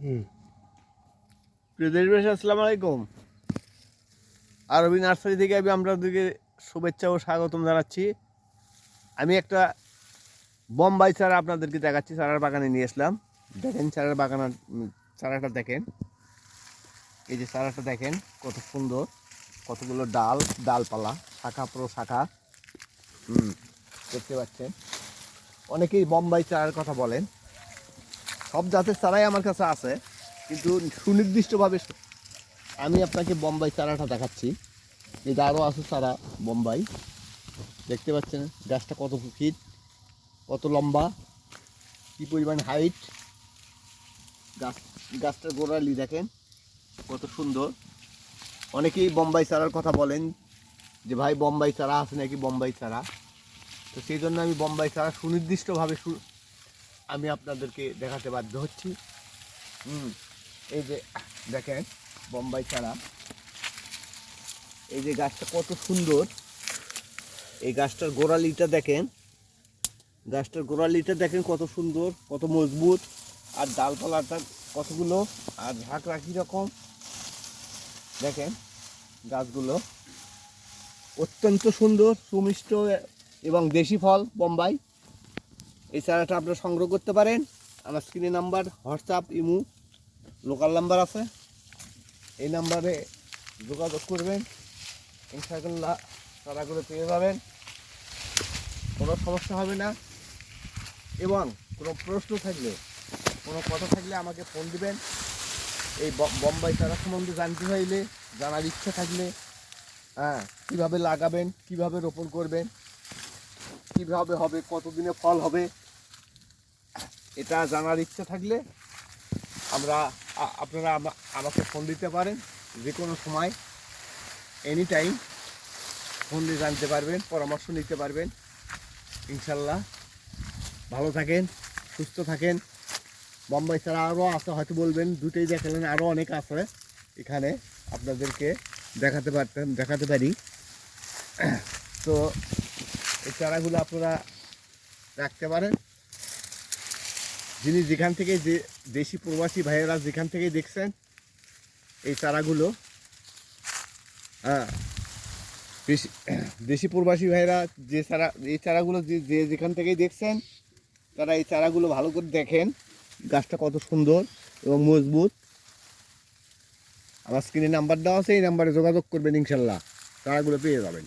হুম। প্রিয় দেশবাসী আসসালামু আলাইকুম। আরবি নার্সারি থেকে আমি আপনাদেরকে শুভেচ্ছা ও স্বাগতম জানাচ্ছি। আমি একটা বোম্বাই চারা আপনাদেরকে দেখাচ্ছি চারার বাগানে নিয়ে আসলাম। দেখেন চারার বাগানের উম, চারাটা দেখেন। এই যে চারাটা দেখেন কত সুন্দর কতগুলো ডাল ডালপালা শাখা পুরো শাখা। হুম দেখতে পাচ্ছেন। অনেকেই বোম্বাই চারার কথা বলেন। সব জাতের চারাই আমার কাছে আছে, কিন্তু সুনির্দিষ্টভাবে আমি আপনাকে বোম্বাই চারাটা দেখাচ্ছি। এটা আরও আছে চারা, বোম্বাই। দেখতে পাচ্ছেন, গাছটা কত ফিট কত লম্বা, কী পরিমাণ হাইট গাছ গাছটার গোড়ালি দেখেন, কত সুন্দর। অনেকেই বোম্বাই চারার কথা বলেন যে, ভাই, বোম্বাই চারা আছে নাকি? বোম্বাই চারা? তো সেই জন্য আমি বোম্বাই চারা সুনির্দিষ্টভাবে আমি আপনাদেরকে দেখাতে বাধ্য হচ্ছি। হুম, এই যে দেখেন, বোম্বাই চারা এই যে গাছটা কত সুন্দর। এই গাছটার গোড়ালিটা দেখেন। গাছটার গোড়ালিটা দেখেন কত সুন্দর, কত মজবুত। আর ডালপালাটা কতগুলো, আর ঝাঁকড়া কীরকম। দেখেন গাছগুলো। অত্যন্ত সুন্দর, সুমিষ্ট এবং দেশি ফল বোম্বাই। এই চারাটা আপনারা সংগ্রহ করতে পারেন। আমার স্ক্রিনে number WhatsApp imo local number আছে। এই নাম্বারে যোগাযোগ করবেন। ইনশাআল্লাহ চারাগুলো পেয়ে যাবেন। কোনো সমস্যা হবে না। এবং কোনো প্রশ্ন থাকলে, কোনো কথা থাকলে আমাকে ফোন দিবেন। এই বোম্বাই চারা সম্বন্ধে জানতে চাইলে জানার ইচ্ছা থাকলে হ্যাঁ কীভাবে লাগাবেন, কীভাবে রোপণ করবেন, কীভাবে হবে, কতদিনে ফল হবে এটা জানার ইচ্ছা থাকলে আমরা আপনারা আমাকে ফোন দিতে পারেন। যে কোনো সময় এনি টাইম ফোন দিয়ে জানতে পারবেন, পরামর্শ নিতে পারবেন। ইনশাল্লাহ। ভালো থাকেন, সুস্থ থাকেন। বোম্বাই ছাড়া আরও আছে, হয়তো বলবেন, দুটোই দেখালেন আরও অনেক আছে। এখানে আপনাদেরকে দেখাতে পারতেন দেখাতে পারি। তো এই চারাগুলো আপনারা রাখতে পারেন। যিনি যেখান থেকে যে দেশি প্রবাসী ভাইয়েরা যেখান থেকেই দেখছেন, এই চারাগুলো হ্যাঁ বেশি, দেশি প্রবাসী ভাইয়েরা যে চারা এই চারাগুলো যে যে যেখান থেকেই দেখছেন, তারা এই চারাগুলো ভালো করে দেখেন, গাছটা কত সুন্দর এবং মজবুত। আমার স্ক্রিনে নাম্বার দেওয়া আছে, এই নাম্বারে যোগাযোগ করবেন ইনশাল্লাহ চারাগুলো পেয়ে যাবেন।